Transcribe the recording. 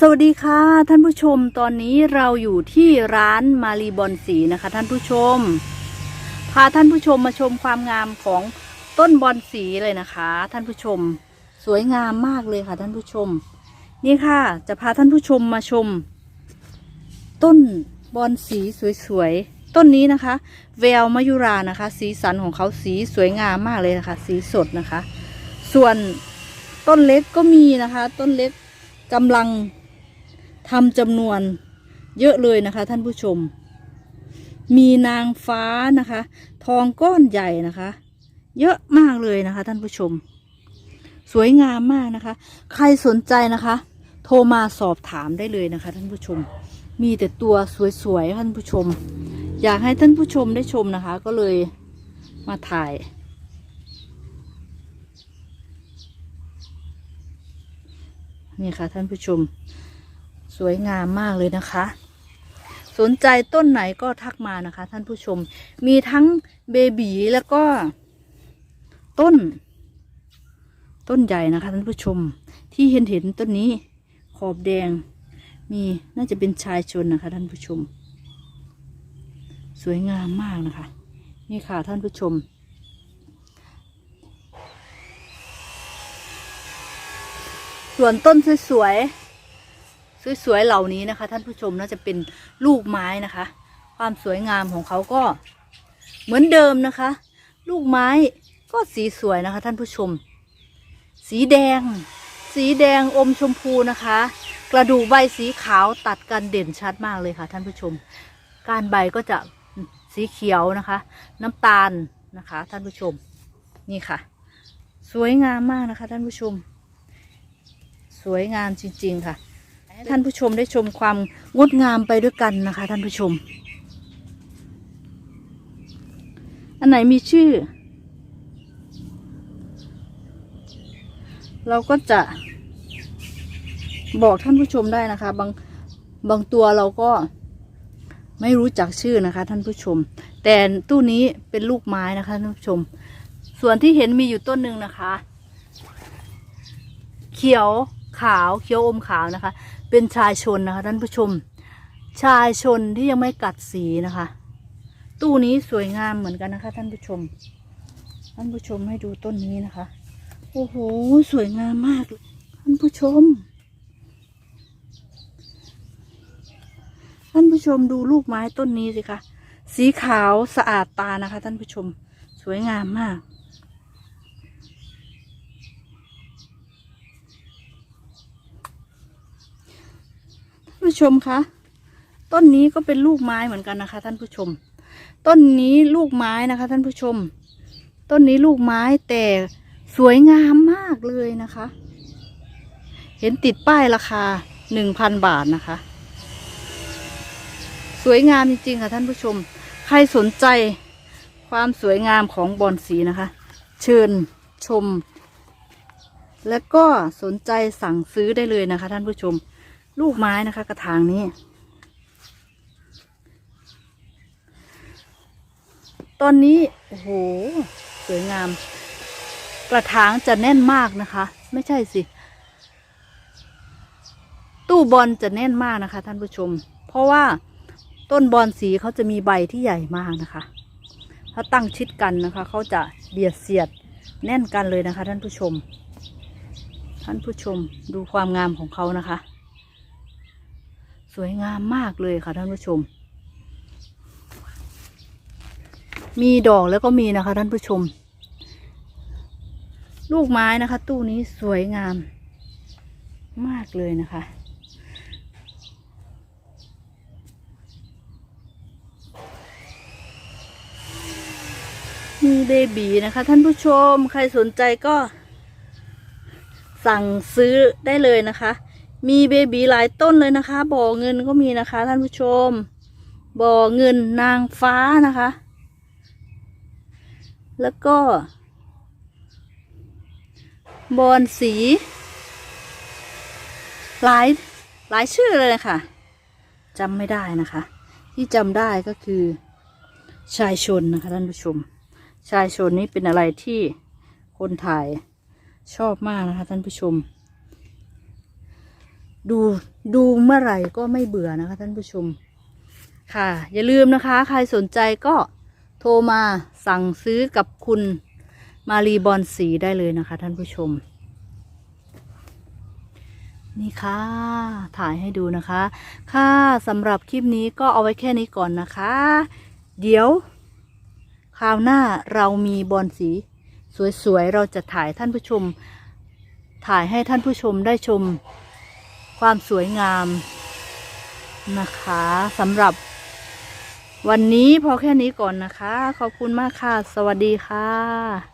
สวัสดีค่ะ ท่านผู้ชมตอนนี้เราอยู่ที่ร้านมารีบอนสีนะคะ ท่านผู้ชม พาท่านผู้ชมมาชมความงามของต้นบอนสีเลยนะคะ ท่านผู้ชม สวยงามมากเลยค่ะ ท่านผู้ชม นี่ค่ะ จะพาท่านผู้ชมมาชม ต้นบอนสีสวยๆต้นนี้นะคะ แววมายุรานะคะ สีสันของเขาสีสวยงามมากเลยนะคะ สีสดนะคะ ส่วนต้นเล็กก็มีนะคะ ต้นเล็กกำลัง ทำจำนวนเยอะเลยนะคะ ท่านผู้ชม มีนางฟ้านะคะ ทองก้อนใหญ่นะคะ เยอะมากเลยนะคะ ท่านผู้ชม สวยงามมากนะคะ ใครสนใจนะคะ โทรมาสอบถามได้เลยนะคะ ท่านผู้ชม มีแต่ตัวสวยๆท่านผู้ชม อยากให้ท่านผู้ชมได้ชมนะคะ ก็เลยมาถ่ายนี่ค่ะท่านผู้ชม สวยงามมากเลยนะคะ สนใจต้นไหนก็ทักมานะคะ ท่านผู้ชมมีทั้งเบบีแล้วก็ ต้น ต้นใหญ่นะคะ ท่านผู้ชมที่เห็นเห็นต้นนี้ขอบแดง มีน่าจะเป็นชายชนนะคะ ท่านผู้ชม สวยงามมากนะคะ นี่ค่ะท่านผู้ชมส่วนต้นสวยๆ สวยๆเหล่านี้นะคะ ท่านผู้ชมน่าจะเป็นลูกไม้นะคะ ความสวยงามของเขาก็เหมือนเดิมนะคะ ลูกไม้ก็สีสวยนะคะ ท่านผู้ชม สีแดง สีแดงอมชมพูนะคะ กระดูกใบสีขาวตัดกันเด่นชัดมากเลยค่ะ ท่านผู้ชม การใบก็จะสีเขียวนะคะ น้ำตาลนะคะ ท่านผู้ชมนี่ค่ะ สวยงามมากนะคะ ท่านผู้ชม สวยงามจริง ๆ ค่ะ ท่านผู้ชมได้ชมความงดงามไปด้วยกันนะคะ ท่านผู้ชม อันไหนมีชื่อ เราก็จะบอกท่านผู้ชมได้นะคะ บางบางตัวเราก็ไม่รู้จักชื่อนะคะ ท่านผู้ชม แต่ตู้นี้เป็นลูกไม้นะคะท่านผู้ชม ส่วนที่เห็นมีอยู่ต้นหนึ่งนะคะ เขียว ขาวเขียวอมขาวนะคะ เป็นชายชนนะคะท่านผู้ชม ชายชนที่ยังไม่กัดสีนะคะ ตู้นี้สวยงามเหมือนกันนะคะ ท่านผู้ชม ท่านผู้ชมให้ดูต้นนี้นะคะ โอ้โหสวยงามมากท่านผู้ชม ท่านผู้ชมดูลูกไม้ต้นนี้สิคะสีขาวสะอาดตานะคะ ท่านผู้ชม สวยงามมาก ท่าน ผู้ชมคะต้นนี้ก็เป็นลูกไม้เหมือนกันนะคะ ท่านผู้ชม ต้นนี้ลูกไม้นะคะ ท่านผู้ชม ต้นนี้ลูกไม้แต่สวยงามมากเลยนะคะ เห็นติดป้ายราคาหนึ่งพันบาทนะคะ สวยงามจริงๆค่ะท่านผู้ชม ใครสนใจความสวยงามของบอนสีนะคะ เชิญชม และก็สนใจสั่งซื้อได้เลยนะคะ ท่านผู้ชม ลูกไม้นะคะ กระถางนี้ ตอนนี้ โอ้โห สวยงาม กระถางจะแน่นมากนะคะ ไม่ใช่สิ ตู้บอลจะแน่นมากนะคะ ท่านผู้ชม เพราะว่าต้นบอลสีเขาจะมีใบที่ใหญ่มากนะคะ ถ้าตั้งชิดกันนะคะ เขาจะเบียดเสียดแน่นกันเลยนะคะ ท่านผู้ชม ท่านผู้ชมดูความงามของเขานะคะ สวยงามมากเลยค่ะท่านผู้ชม มีดอกแล้วก็มีนะคะท่านผู้ชม ลูกไม้นะคะ ตู้นี้สวยงาม มากเลยนะคะมีเบบีนะคะ ท่านผู้ชมใครสนใจก็สั่งซื้อได้เลยนะคะ มีเบบีหลายต้นเลยนะคะ บ่อเงินก็มีนะคะ ท่านผู้ชม บ่อเงินนางฟ้านะคะ แล้วก็ บอนสี หลายหลายชื่อเลยค่ะจำไม่ได้นะคะ ที่จำได้ก็คือ ชายชนนะคะท่านผู้ชม ชายชนนี้เป็นอะไรที่คนถ่ายชอบมากนะคะท่านผู้ชม ดูดูเมื่อไหร่ก็ไม่เบื่อนะคะ ท่านผู้ชม ค่ะ อย่าลืมนะคะ ใครสนใจก็โทรมาสั่งซื้อกับคุณมารีบอลสีได้เลยนะคะ ท่านผู้ชม นี่ค่ะ ถ่ายให้ดูนะคะ ค่ะสำหรับคลิปนี้ก็เอาไว้แค่นี้ก่อนนะคะ เดี๋ยว คราวหน้าเรามีบอลสี สวยๆ เราจะถ่ายท่านผู้ชม ถ่ายให้ท่านผู้ชมได้ชม ความสวยงามนะคะสำหรับ วันนี้พอแค่นี้ก่อนนะคะ ขอบคุณมากค่ะ สวัสดีค่ะ